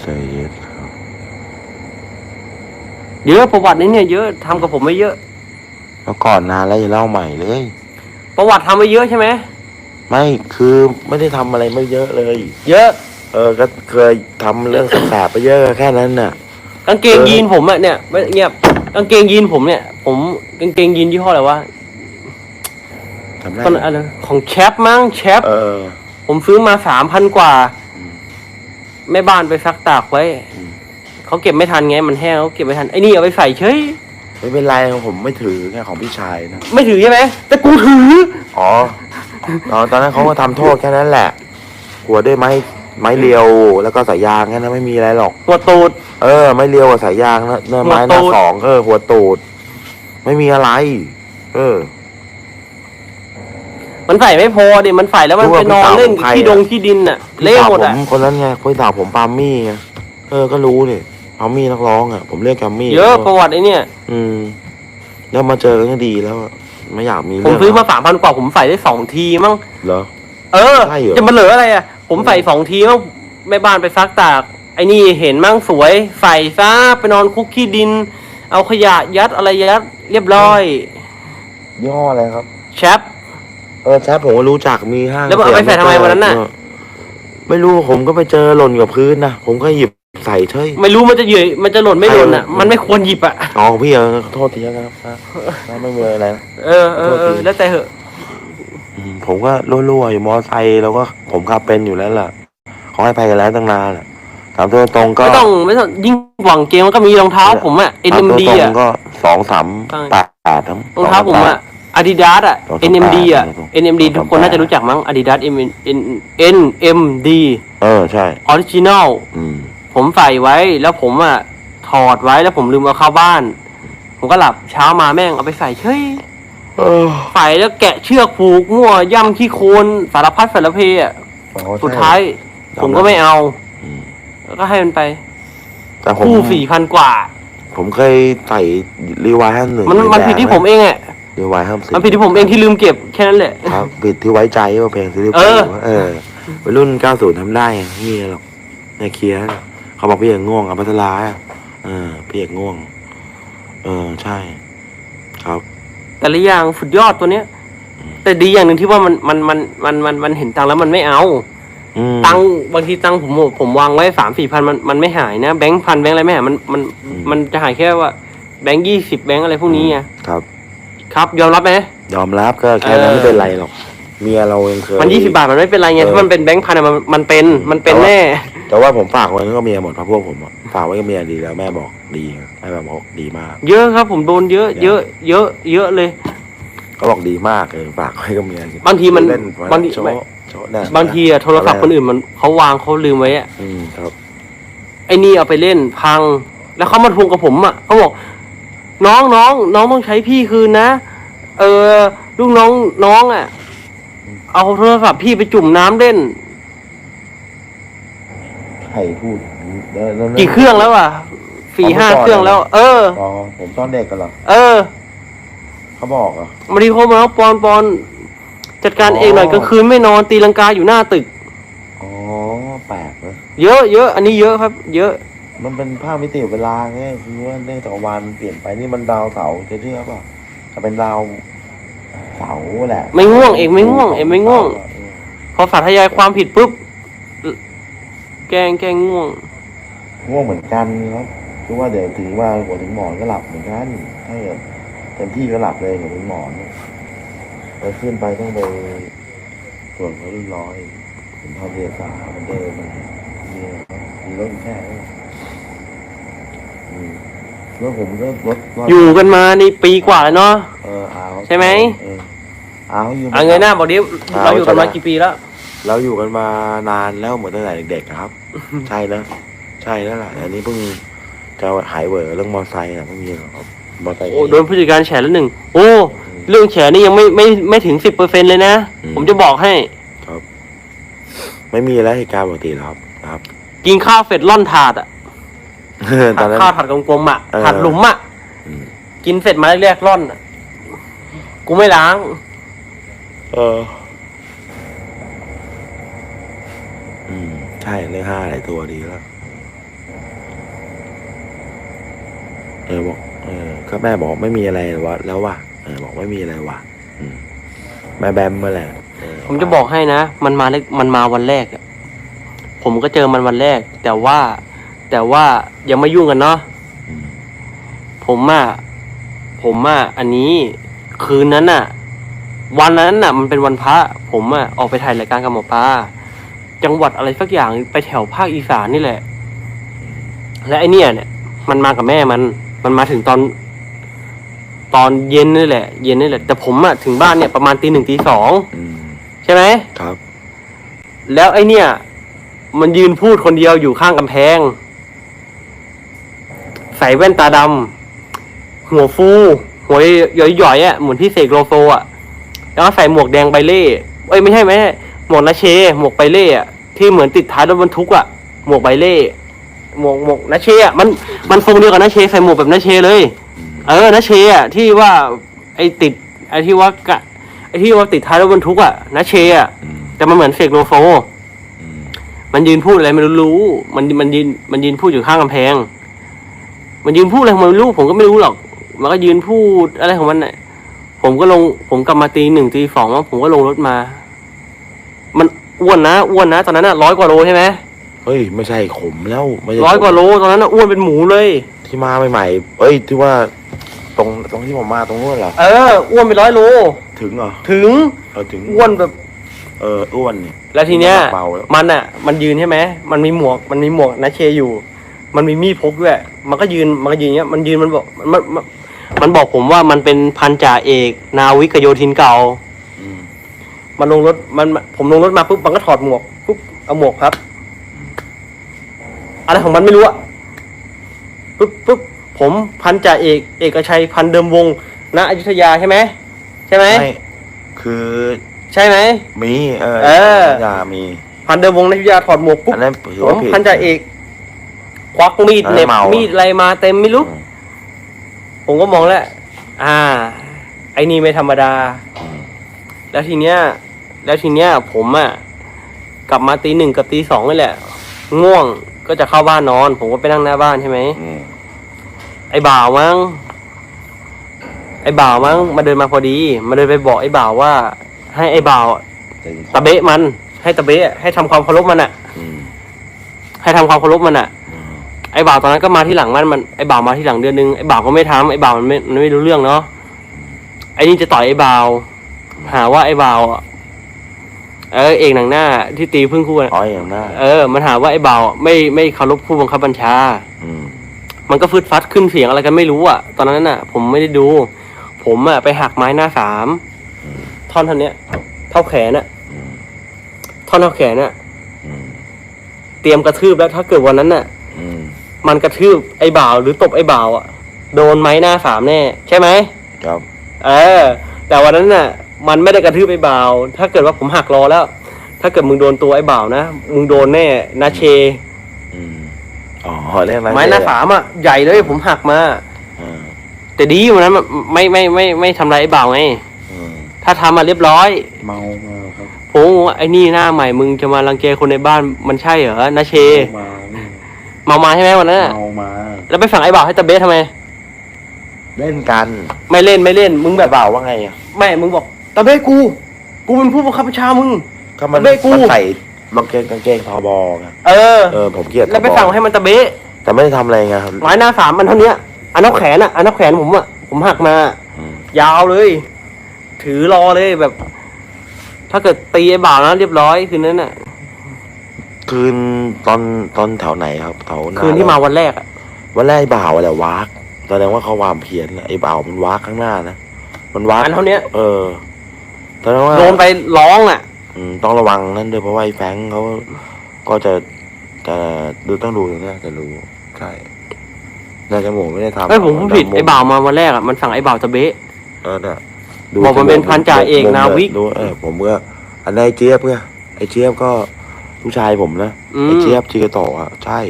เซเยสครับเยอะประวัตินี้เนี่ยเยอะทำกับผมไม่เยอะ แล้วก่อนนานแล้วจะเล่าใหม่เลย ประวัติทำไปเยอะใช่ไหมไม่คือไม่ได้ทำอะไรไม่เยอะเลย เยอะ เออก็เคยทำเรื่องแสบๆไปเยอะแค่นั้นน่ะ กางเกงยีนผมอะเนี่ยไม่เงียบกางเกงยีนผมเนี่ย ผมกางเกงยีนยี่ห้ออะไรวะทำได้ตอนอะไรของแชปมั้งแชปเออ ผมซื้อมาสามพันกว่าอืม แม่บ้านไปซักตากไว้อืมเขาเก็บไม่ทันไงมันแห้งเขาเก็บไม่ทันไอ้นี่เอาไปใส่เฉยไม่เป็นไรผมไม่ถือแค่ของพี่ชายนะไม่ถือใช่ไหมแต่กูถืออ๋ออ๋อตอนนั้นเขาก็ทำโทษแค่นั้นแหละ หัวด้วยไม้ไม้เรียวแล้วก็สายยางแค่นั้นไม่มีอะไรหรอก หัวตูด เออ ไม้เรียวกับสายยางนะเนื้อไม้หหัวตูน้าด สองเออหัวตูด ไม่มีอะไร เออ มันใส่ไม่พอดิมันใส่แล้วมันรู้ไปว่านอนพี่สาวเล่นของใครที่อะดงที่ดินน่ะ เละหมดผอะมคนนั้นไงพี่สาวผมปาล์มมี่ไงเออก็รู้เนี่ยปาล์มมี่นักร้องอะ ผมเรียกแกมมี่เยอะประวัติไอ้เนี่ย อืม แล้วมาเจอกันก็ดีแล้วอะไม่อยากมีผมเรื่งซื้อมาสามพันกว่าผมใส่ได้สองทีมั้งเหรอเออใช่เหรอจะมาเหลืออะไรอะ ผมใส่สองทีมั้งแม่บ้านไปซักตากไอ้นี่เห็นมั่งสวยใส่ซะไปนอนคุกขี้ดิน เอาขยะยัดอะไรยัดเรียบร้อยยี่ห้ออะไรครับแชป เออแชทผมก็รู้จักมีห้างแล้วมันเอาไปใส่ทำไมวันนั้นน่ะเออไม่รู้ผมก็ไปเจอหล่นกับพื้นนะผมก็หยิบใส่เฉย ไม่รู้มันจะเหยื่อยมันจะหล่นไม่หล่นอะใครมันไม่ควรหยิบอะ อ๋อพี่เออโทษทีนะครับนะไม่มีอะไรนะเออเออเออแล้วแต่เหอะ อืมผมก็รั่วๆอยู่มอไซค์แล้วก็ผมขับเป็นอยู่แล้วล่ะเขาให้ไปกันแล้วตั้งนานแหละถามตัวตรงก็ ไม่ต้องไม่ต้องยิ่งหวังเกมมันก็มีรองเท้าผมอะถามตัว NMD ตรงอะก็สองสามใช่แปดแปดทั้งรองเท้าผมอะ Adidas อะสองสาม NMD อะแปด NMD สองสามทุกคนน่าจะรู้จักมั้ง Adidas M N NMD เออใช่ Original อืมผมใส่ไว้แล้วผมอะถอดไว้แล้วผมลืมเอาเข้าบ้าน ผมก็หลับเช้ามาแม่งเอาไปใส่เฮ้ยเออใส่แล้วแกะเชือกผูกมั่วย่ำขี้โคลนสารพัดสารเพอะอ๋อใช่สุดท้าย ผมก็ไม่เอาอืมแล้วก็ให้มันไปแต่ผมคู่สี่พันกว่า ผมเคยใส่รีวายห้าหนึ่งมันมันผิดที่ผมเองอะ รีวายห้าสิบมันผิดที่ผมเองที่ลืมเก็บแค่นั้นแหละ ครับผิดที่ไว้ใจว่าเพลงซีรีส์เออ เออวัยรุ่น90ทำได้ไงไม่มีอะไรหรอกในเคลียร์เขาบอกพี่เอกง่วงอภัสราอะเออพี่เอกง่วง เออใช่ ครับ แต่ละอย่างสุดยอดตัวเนี้ย แต่ดีอย่างหนึ่งที่ว่ามันมันมันมันมันมันเห็นตังค์แล้วมันไม่เอา อืม ตังค์บางทีตังค์ผมผมวางไว้สามสี่พันมันมันไม่หายนะแบงค์พันแบงค์อะไรไม่หายมันมันอืม มันจะหายแค่ว่าแบงค์ยี่สิบแบงค์อะไรพวกนี้ไงครับ ครับยอมรับไหมยอมรับก็แค่นั้นเออไม่เป็นไรหรอก เมียเราเองเคย มันยี่สิบาทมันไม่เป็นไรไงเออ ถ้ามันเป็นแบงค์พันอะมันมันเป็นมันเป็นแต่ว่าแน่ แต่ว่าผมฝากไว้ก็เมียหมดเพราะพวกผมอะฝากไว้กับเมียดีแล้วแม่บอกดีแม่บอกดีมาก เยอะครับผมโดนเยอะเยอะเยอะเยอะเลยเขาบอกดีมากเลยฝากไว้กับเมียบางทีมันเล่นบางที โชว์โชว์เนี่ยบางทีอะโทรศัพท์คนอื่นมันเขาวางเขาลืมไว้อะอืมครับ ไอ้นี่เอาไปเล่นพัง แล้วเขามาทวงกับผมอะเขาบอก น้องน้องน้องต้องใช้พี่คืนนะ เออลูกน้องน้องอะ เอาโทรศัพท์พี่ไปจุ่มน้ำเล่น ใครพูดเดี๋ยวดี๋ยวกี่เครื่องแล้วอะสี่ห้าเอาไปก่อนเครื่องแล้ว เออ อ๋อผมตอนเด็กกันเหรอเออเขาบอกเหรอมาดีโทรมาแล้วปอนปอนจัดการอ๋อเองหน่อยกลางคืนไม่นอนตีลังกาอยู่หน้าตึก อ๋อแปลกนะ เยอะเยอะอันนี้เยอะครับ เยอะ มันเป็นภาพมิติเวลาไงคือว่าเรื่องจักรวาลเปลี่ยนไปนี่มันดาวเสาร์จะเชื่อเปล่าจะเป็นดาวเสาร์แหละไม่ง่วงเองไม่ง่วง เองไม่ง่วง พอสาธยายความผิดปุ๊บ แกล้งแกล้งง่วง ง่วงเหมือนกันครับคือว่าเดี๋ยวถึงว่าหัวถึงหมอนก็หลับเหมือนกันถ้าเกิดเต็มที่ก็หลับเลยหัวถึงหมอนไปขึ้นไปต้องไปตรวจเขาเรียบร้อยผมทำเรียนสาเหมันเดิมมันมีอะไรครับมีรถอยู่แค่นั้นอืม แล้วผมก็รถรถอยู่กันมานี่ปีกว่าแล้วเนาะ เออเอาใช่ไหม เออเอาอยู่เอาเงยหน้าบอกดิเอาเราอยู่กันมาใช่ไหมกี่ปีแล้ว เราอยู่กันมานานแล้วเหมือนตั้งแต่เด็กๆอะครับ ใช่นะใช่แล้วล่ะอันนี้เพิ่งจะหายเวอร์เรื่องมอไซค์นะไม่มีหรอกครับมอไซค์ โอ้โดนผู้จัดการแฉแล้วหนึ่ง โอ้ เรื่องแฉนี่ยังไม่ไม่ไม่ถึงสิบเปอร์เซ็นเลยนะ อืม ผมจะบอกให้ครับไม่มีแล้วเหตุการณ์ปกติแล้วครับครับ กินข้าวเสร็จล่อนถาดอะ ผัดข้าวผัดกลมๆอะผัดหลุมอะกินเสร็จมาเรียกๆร่อนอะกูไม่ล้าง เออ อืม ใช่เลขห้าหลายตัวดีแล้ว เออบอก เออ ก็แม่บอกไม่มีอะไรวะแล้ววะเออ บอกไม่มีอะไรวะมแม่แบมมาแหละเผมจะบอกให้นะ มันมาเล็กมันมาวันแรกผมก็เจอมันวันแรก แต่ว่า แต่ว่ายังไม่ยุ่งกันเนาะอืมผมอะผมอะอันนี้คืนนั้นอะวันนั้นอะมันเป็นวันพระ ผมอะออกไปถ่ายรายการกับหมอปลาจังหวัดอะไรสักอย่างไปแถวภาคอีสานนี่แหละ และไอเนี่ยเนี่ย มันมากับแม่มัน มันมาถึงตอน ตอนเย็นนี่แหละ เย็นนี่แหละ แต่ผมอะถึงบ้านเนี่ยประมาณตีหนึ่งตีสองอืมใช่ไหมครับ แล้วไอเนี่ย มันยืนพูดคนเดียวอยู่ข้างกำแพงใส่แว่นตาดำหัวฟู หัวหย่อยๆอะเหมือนที่เสกโลโซอะ แล้วก็ใส่หมวกแดงใบเล่เอ้ยไม่ใช่ไหมหมวกนาเช หมวกใบเล่อะที่เหมือนติดท้ายรถบรรทุกอะ หมวกใบเล่หมวกหมวกนาเชอะมันมันทรงเดียวกับนาเชใส่หมวกแบบนาเชเลยอืมเออนาเชอะที่ว่าไอติดไอที่ว่ากะไอที่ว่าติดท้ายรถบรรทุกอะนาเชอะอืมแต่มันเหมือนเสกโลโซอืมมันยืนพูดอะไรไม่รู้รู้ มันมันยืนมันยืนพูดอยู่ข้างกำแพง มันยืนพูดอะไรของมันไม่รู้ผมก็ไม่รู้หรอก มันก็ยืนพูดอะไรของมันน่ะผมก็ลง ผมกลับมาตีหนึ่งตีสองมั้งผมก็ลงรถมา มันอ้วนนะอ้วนนะตอนนั้นน่ะร้อยกว่าโลใช่ไหมเฮ้ย ไม่ใช่ขมแล้วไม่ใช่ร้อยกว่าขมโลตอนนั้นน่ะอ้วนเป็นหมูเลย ที่มาใหม่ๆเอ้ยที่ว่า ตรงตรงที่ผมมาตรงนู้นเหรอเอออ้วนเป็นร้อยโล ถึงเหรอถึงเออถึงอ้วนแบบ เอออ้วนนี่แล้วทีเนี้ย เบาแล้ว มันอะ มันยืนใช่ไหมมันมีหมวก มันมีหมวกนาเชอยู่ มันมีมีดพกด้วย มันก็ยืน มันก็ยืนอย่างเงี้ย มันยืน มันบอก มัน มันมันบอกผมว่ามันเป็นพันจ่าเอก นาวิกโยธินเก่า อืมมันลงรถ มัน ผมลงรถมาปุ๊บ มันก็ถอดหมวกปุ๊บ เอาหมวกครับ อะไรของมันไม่รู้อะปุ๊บปุ๊บ ผมพันจ่าเอก เอกชัยพันเดิมวงศ์ณอยุธยาใช่ไหม ใช่ไหม ไม่คือใช่ไหม มี เออเออยามี พันเดิมวงศ์ณอยุธยาถอดหมวกปุ๊บ อันนั้นถือผว่ามผิดพันจ่าเอก ควักมีดอันนั้นเหน็บเมาอะมีดอะไรมาเต็มไม่รู้อืมผมก็มองแล้ว อ่า ไอ้นี่ไม่ธรรมดาอืมแล้วทีเนี้ย แล้วทีเนี้ย ผมอะกลับมาตีหนึ่งกับตีสองนี่แหละ ง่วงก็จะเข้าบ้านนอน ผมก็ไปนั่งหน้าบ้านใช่ไหม อืมไอ้บ่าวมั้ง ไอ้บ่าวมั้งมาเดินมาพอดี มาเดินไปบอกไอ้บ่าวว่า ให้ไอ้บ่าวตึงตะเบะมัน ให้ตะเบะให้ทำความเคารพมันอะอืมให้ทำความเคารพมันอะอืม ไอ้บ่าวตอนนั้นก็มาที่หลังมันมันไอ้บ่าวมาที่หลังเดือนนึงไอ้บ่าวก็ไม่ทำไอ้บ่าวมันไม่มันไม่รู้เรื่องเนาะไอ้นี่จะต่อยไอ้บ่าวหาว่าไอ้บ่าวอะเออเอกหนังหน้าที่ตีพึ่งคู่กันอ๋ออย่างนั้นเออมันหาว่าไอ้บ่าวไม่ไม่เคารพผู้บังคับบัญชา อืมมันก็ฟึดฟัดขึ้นเสียงอะไรกันไม่รู้อะ ตอนนั้นน่ะ ผมไม่ได้ดู ผมอะไปหักไม้หน้าสามอืมท่อนเท่าเนี้ยเท่าแขนอะอืมท่อนเท่าแขนอะอืมเตรียมกระทืบแล้วถ้าเกิดวันนั้นน่ะอื มมันกระทืบไอ้บ่าวหรือตบไอ้บ่าวอะโดนไม้หน้าสามแน่ ใช่ไหมครับ เออ แต่วันนั้นน่ะ มันไม่ได้กระทืบไอ้บ่าว ถ้าเกิดว่าผมหักรอแล้ว ถ้าเกิดมึงโดนตัวไอ้บ่าวนะมึงโดนแน่นาเช อืมอ๋อเรียกอะไรไม้หน้าสามอะใหญ่เลยผมหักมา อ่าแต่ดีวันนั้นมันไม่ไม่ไม่ไม่ทำร้ายไอ้บ่าวไงอืมถ้าทำมาเรียบร้อย เมามาครับผมก็งงว่าไอ้นี่หน้าใหม่มึงจะมารังแกคนในบ้านมันใช่เหรอนาเช เมา เมามาใช่ไหมวันนั้นน่ะเมามา แล้วไปสั่งไอ้บ่าวให้ตะเบสทำไม เล่นกันไม่เล่นไม่เล่น มึงแบแบบบเบาว่าไงอะไม่มึงบอกตะเบสกู กูเป็นผู้บังคับบัญชามึง ก็มันเบ้กู มันใส่กางเกงกางเกงทอบอไงเออ เออผมเกลียดแล้วไปทบสั่งให้มันตะเบสแต่ไม่ได้ทำอะไรไงครับไม้หน้าสามมันเท่าเนี้ยอันนับแขนอะอันนับแขนผมอะผมหักมา อืมยาวเลย ถือรอเลยแบบ ถ้าเกิดตีไอ้บ่าวนะเรียบร้อยคืนนั้นน่ะ คืนตอนตอนแถวไหนครับแถวหคืนที่มาวันแรกอะวันแรกไอ้บ่าวอะไรวากแสดงว่าเขาวามเพี้ยนนะไอ้บ่าวมันวากข้างหน้านะมันวากอันเท่าเนี้ยเออแสดงว่าโดนไปร้องอะ อืมต้องระวังนั่นด้วยเพราะว่าไอ้แฟรงค์เขาก็จะจะดูต้องดูตรงเนี้ยจะรู้ใช่ในจมูกไม่ได้ทำเอ้ยผมพูดผิดแต่มุมไอ้บ่าวมาวันแรกอะมันสั่งไอ้บ่าวตะเบะ เออเนี่ยบอกมันเป็นพันจ่าเอกมุมนาวิก ดูเออผมก็อันนั้นไอ้เจี๊ยบไงไอ้เจี๊ยบก็ ลูกชายผมนะอืไอ้มเจี๊ยบจิกโตะอะใช่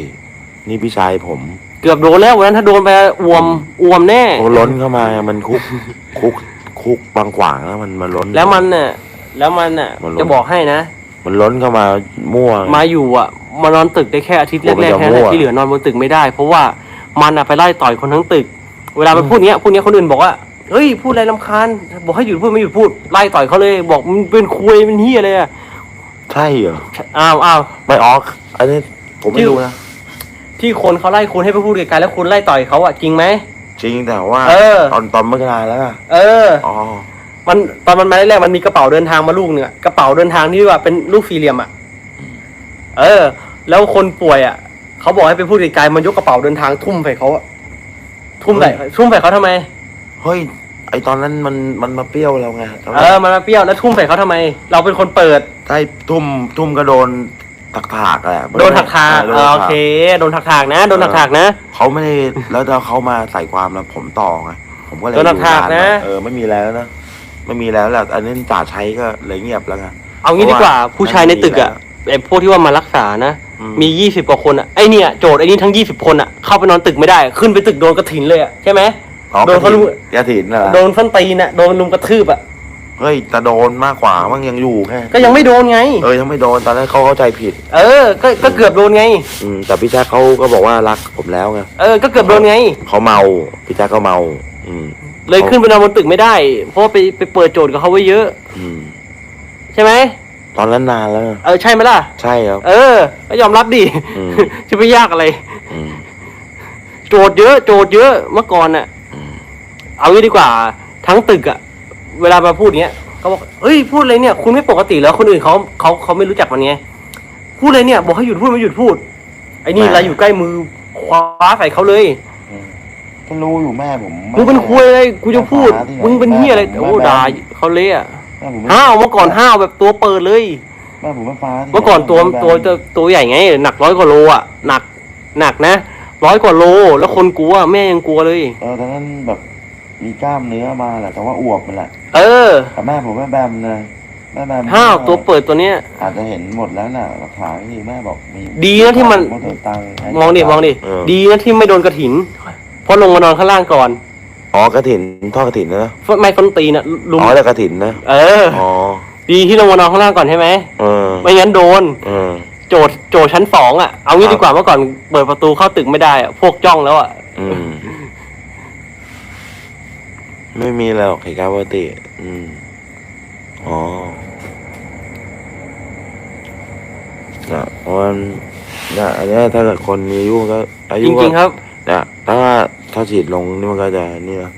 นี่พี่ชายผมเกือบโดนแล้ววันนั้นถ้าโดนไปอวมอวมแน่ โอ้ล้นเข้ามามันคุกคุกคุกบางขวางแล้วมันมันล้น แล้วมันน่ะ แล้วมันน่ะ มันลงจะบอกให้นะ มันล้นเข้ามามั่ว มาอยู่อะ มานอนตึกได้แค่อาทิตย์โอ้มันแรกจะๆแค่นั้นแหมั่ละวที่เหลือนอนบนตึกไม่ได้ เพราะว่ามันอะไปไล่ต่อยคนทั้งตึก เวลามันพูดเนี้ยพูดเนี้ยคนอื่นบอกว่าเฮ้ยพูดอะไรลำคาญบอกให้หยุดพูดไม่หยุดพูดไล่ต่อยเขาเลย บอกมึงเป็นคุยเป็นเฮียเลยอะ ใช่เหรออ้าวอ้าวไม่ออก อันนี้ผมไม่รู้นะ ที่คนเขาไล่คุณให้ไปพูดไกลๆแล้วคุณไล่ต่อยเขาอะจริงไหม จริงแต่ว่า เออ ตอนตอนเมื่อนานแล้วอะเอออ๋อมันตอนมันมาแรกๆมันมีกระเป๋าเดินทางมาลูกหนึ่งอะกระเป๋าเดินทางที่ว่าเป็นลูกสี่เหลี่ยมอะเออ แล้วคนป่วยอะเขาบอกให้ไปพูดไกลๆมันยกกระเป๋าเดินทางทุ่มใส่เขาอะทุ่มใส่ทุ่มใส่เขาทำไม เฮ้ย ไอตอนนั้นมันมันมาเปรี้ยวเราไงตนเอนั้นอมันมาเปรี้ยวแล้วทุ่มใส่เขาทำไม เราเป็นคนเปิดใช่ทุ่มทุ่มก็โดนถักถากๆแหละโดนถักทากโดนเออถัโอกเค โดนถักทากนะ โดนถักทากนะ เขาไม่ได้แล้วถ้าเขามาใส่ความแล้วผมต่อไงผมก็เลยโดนถักถากอยู่นะเออไม่มีแล้วนะไม่มีแล้วแหละอันนี้จ่าใช้ก็เลยเงียบแล้วไง เอางี้ดีกว่าผู้ชายในตึกอะไอพวกที่ว่ามารักษานะ อืม มียี่สิบกว่าคนอะไอเนี่ยโจทย์ไอนี่ทั้งยี่สิบคนอะเข้าไปนอนตึกไม่ได้ ขึ้นไปตึกโดนกระถินเลยอะใช่ไหม อ๋อโดนเขารู้กระถินเหรอโดนส้นตีนอะโดนลุมกระทืบอะเฮ้ยแต่โดนมากกว่ามันยังอยู่แค่ก็ยังไม่โดนไง เออยังไม่โดนตอนนั้นเขาเข้าใจผิด เออ ก็ก็เกือบโดนไง อืมแต่พี่แจ๊คเขาก็บอกว่ารักผมแล้วไงเออ ก็เกือบโดนไง เขาเมาพี่แจ๊คก็เมา อืม เลยขึ้นไปนอนบนตึกไม่ได้ เพราะว่าไปไปเปิดโจทย์กับเขาไว้เยอะ อืม ใช่ไหม ตอนนั้นนานแล้ว เออ ใช่ไหมล่ะ ใช่ครับ เออ ก็ยอมรับดิอืม จะไม่ยากอะไร อืม โจทย์เยอะ โจทย์เยอะ เมื่อก่อนน่ะอืม เอางี้ดีกว่าทั้งตึกอะเวลามาพูดเงี้ยเขาบอกเอ้ยพูดอะไรเนี่ย คุณไม่ปกติแล้วคนอื่นเขาเขาเขาไม่รู้จักมันไงพูดอะไรเนี่ย บอกให้หยุดพูดไม่หยุดพูดไอ้นี่เราอยู่ใกล้มือคว้าใส่เขาเลยก็รู้อยู่แม่ผมมึงเป็นคุยอะไรกูจะพูดแม่ที่ไหนมึงเป็นเฮียอะไรแม่โอ้แม่ด่าเขาเละอะแม่ผมไม่ห้าวเมื่อก่อนห้าวแบบตัวเปิดเลยแม่ผมไม่ฟ้าที่ไหเมื่อก่อนตัวแม่ตัวตัวตัวใหญ่ไง หนักร้อยกว่าโลอะหนักหนักนะร้อยกว่าโล แล้วคนกลัวแม่ยังกลัวเลย เออตอนนั้นแบบ มีกล้ามเนื้อมาแหละแต่ว่าอวบมันแหละเออแต่แม่ผมแม่แบมเลยแม่แบมห้าวตัวเปิดตัวเนี้ย อาจจะเห็นหมดแล้วน่ะหลักฐานที่แม่บอกมีดีนะที่มันมอเตอร์ตังค์มองดิมองดิเออ ดีนะที่ไม่โดนกระถินเพราะลงมานอนข้างล่างก่อนอ๋อกระถินทอดกระถินนะไม่คนตีน่ะลุมอ๋อแต่กระถินนะเออ อ๋อดีที่ลงมานอนข้างล่างก่อนใช่ไหมเออไม่งั้นโดน เออ โจทย์โจทย์ชั้นสองอะเอางี้ครับ ดีกว่าเมื่อก่อนเปิดประตูเข้าตึกไม่ได้อะพวกจ้องแล้วอะอืม ไม่มีแล้วเหตุการณ์ปกติ อืม อ๋อนะเพราะมันนะอันเนี้ยถ้าเกิดคนมีอายุมันก็อาจยุก็ริงๆครับเนี่ยถ้าถ้าฉีดลงนี่มันก็จะนี่นะ